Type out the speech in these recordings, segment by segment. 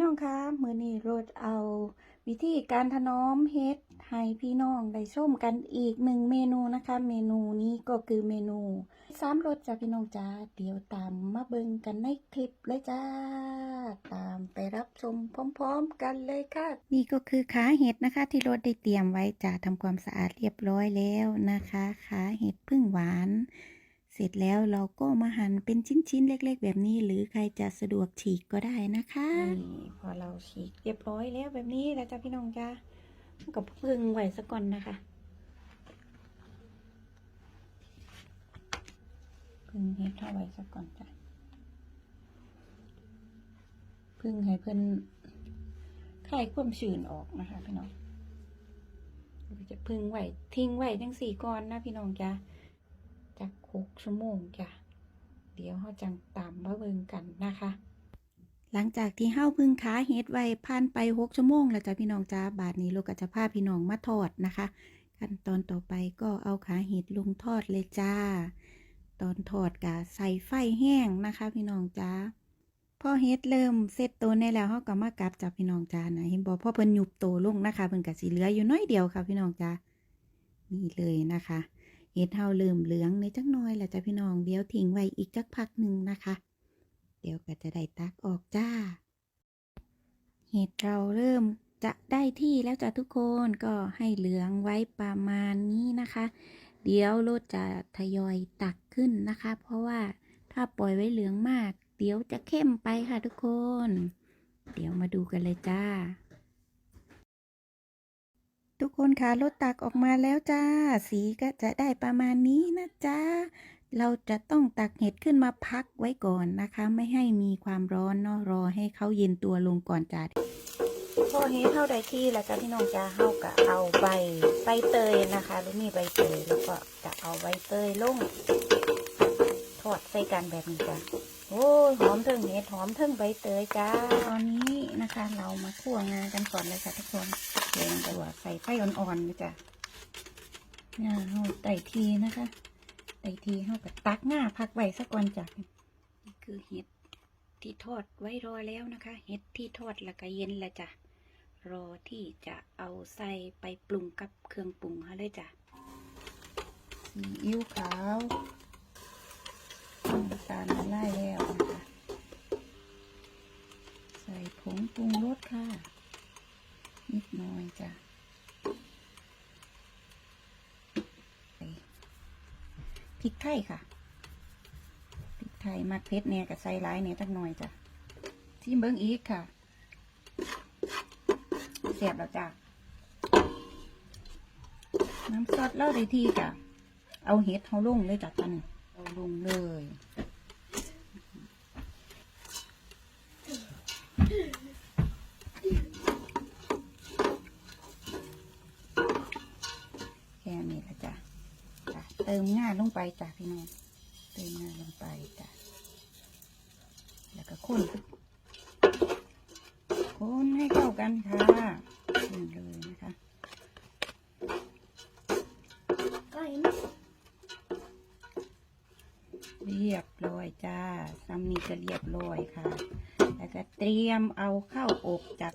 น้องคะมือนี้รดเอา วิธีการถนอมเฮ็ดให้พี่น้องได้ชมกันอีกหนึ่งเมนูนะคะ เมนูนี้ก็คือเมนูสามรสจ้าพี่น้องจ้าเดี๋ยวตามมาเบิ่งกันในคลิปเลยจ้า ตามไปรับชมพร้อมๆกันเลยค่ะ นี่ก็คือขาเห็ดนะคะ ที่รถได้เตรียมไว้จะทำความสะอาดเรียบร้อยแล้วนะคะขาเห็ดพึ่งหวาน ร็จแล้วเราก็มาหั่นเป็นชิ้นๆ เล็ก ๆ แบบนี้ หรือใครจะสะดวกฉีกก็ได้นะคะนี่พอเราฉีกเรียบร้อยแล้วแบบนี้แล้วจ้าพี่น้องจ้าก็พึ่งไว้สักก่อนนะคะพึ่งเฮ็ดเท่าไว้สักก่อนจ้ะพึ่งให้เพิ่อนคลายความชื้นออกนะคะ พี่น้องจะพึ่งไว้ทิ้งไว้จังสี่ก่อนนะพี่น้องจ้า จากหกชั่วโมงจ้ะเดี๋ยวเราจังตามมาเบิ่งกันนะคะ หลังจากที่เฮาพึ่งขาเฮ็ดไว้ผ่านไปหกชั่วโมง แล้วจ้ะพี่น้องจ้าบาดนี้ลูกก็จะพาพี่น้องมาทอดนะคะ ขั้นตอนต่อไปก็เอาขาเห็ดลงทอดเลยจ้า ตอนทอดกะใส่ไฟแห้งนะคะ พี่น้องจ้าพอเฮ็ดเริ่มเซตตัวในแล้วเฮาก็มากลับจ้ะพี่น้องจ้านะเห็นบ่พ่อเพิ่นยุบโตวลงนะคะเพิ่นก็สิเหลืออยู่น้อยเดียวค่ะ พี่น้องจ้านี่เลยนะคะ เห็ดเฮาเริ่มเหลืองในจักหน่อยแล้วจ้ะพี่น้องเดี๋ยวทิ้งไว้อีกจักพักหนึ่งนะคะ เดี๋ยวก็จะได้ตักออกจ้า เห็ดเราเริ่มจะได้ที่แล้วจ้ะทุกคนก็ให้เหลืองไว้ประมาณนี้นะคะ เดี๋ยวรถจะทยอยตักขึ้นนะคะ เพราะว่าถ้าปล่อยไว้เหลืองมาก เดี๋ยวจะเข้มไปค่ะทุกคน เดี๋ยวมาดูกันเลยจ้า คนคะรถตักออกมาแล้วจ้า สีก็จะได้ประมาณนี้นะจ้าเราจะต้องตักเห็ดขึ้นมาพักไว้ก่อนนะคะ ไม่ให้มีความร้อนเนาะรอให้เขาเย็นตัวลงก่อนจ้าพอเห็ดเท่าใดที่แล้วจ้าพี่น้องจ้าเฮาก็เอาใบใบเตยนะคะหรือมีใบเตยแล้วก็จะเอาใบเตยลงทอดใส่กันแบบนี้จ้าโอ้ยหอมเทิงเห็ดหอมเทิงใบเตยจ้าตอนนี้นะคะ เรามาคั่วงากันก่อนเลยค่ะทุกคน เรียงตัวใส่ไฟอ่อนๆเลยจ้ะงาเฮาไต่ทีนะคะไต่ทีเฮากับตักง่าพักไว้สักก่อนจ้ะนี่คือเห็ดที่ทอดไว้รอแล้วนะคะ เห็ดที่ทอดแล้วก็เย็นแล้วจ้ะรอที่จะเอาใส่ไปปรุงกับเครื่องปรุงเขาเลยจ้ะซีอิ๊วขาวน้ำตาลละลายแล้วนะคะ ใส่ผงปรุงรสค่ะ นิดหน่อยจ้ะพริกไทยค่ะพริกไทยมักเผ็ดเนี่ยกับใส่ร้ายเนี่ยจักหน่อยจ้ะที่เบิ้งอีกค่ะเสียบแล้วจ้ะน้ำซอสเล่าได้ที่จ้ะเอาเห็ดเขาลงเลยจ้ะตันเอาลงเลย แค่นี้ละจ้ะจ้ะ เติมง่าลงไปจ้ะพี่น้องเติมง่าลงไปจ้ะแล้วก็คนคนให้เข้ากันค่ะนี่เลยนะคะเรียบร้อยจ้าซัมนี่ก็เรียบร้อยค่ะ แล้วก็เตรียมเอาเข้าอบจาก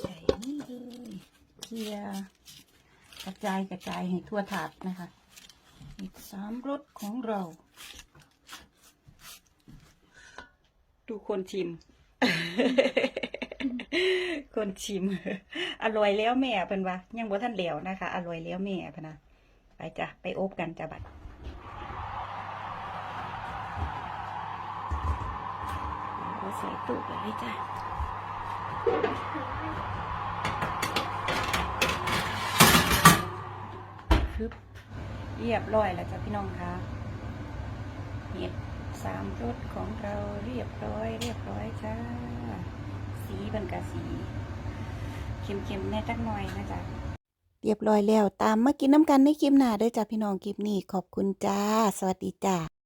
ใส่นี่เลยเคลียร์ กระจายกระจายให้ทั่วถาดนะคะ อีกสามรสของเรา ดูคนชิม คนชิม อร่อยแล้วแม่เพิ่นว่า ยังบ่ทันแล้วนะคะ อร่อยแล้วแม่พนะไปจ้ะ ไปอบกันจ้ะบัดเราใส่ตู้ไปเลยจ้ะึบเรียบร้อยแล้วจ้ะพี่น้องคะเห็ดสามรสของเราเรียบร้อย เรียบร้อยจ้า สีเป็นกะสีเค็มๆแน่จักหน่อยนะจ๊ะเรียบร้อยแล้ว ตามมากินน้ำกันในคลิปหน้าด้วยจ้ะพี่น้องคลิปนี้ขอบคุณจ้า สวัสดีจ้า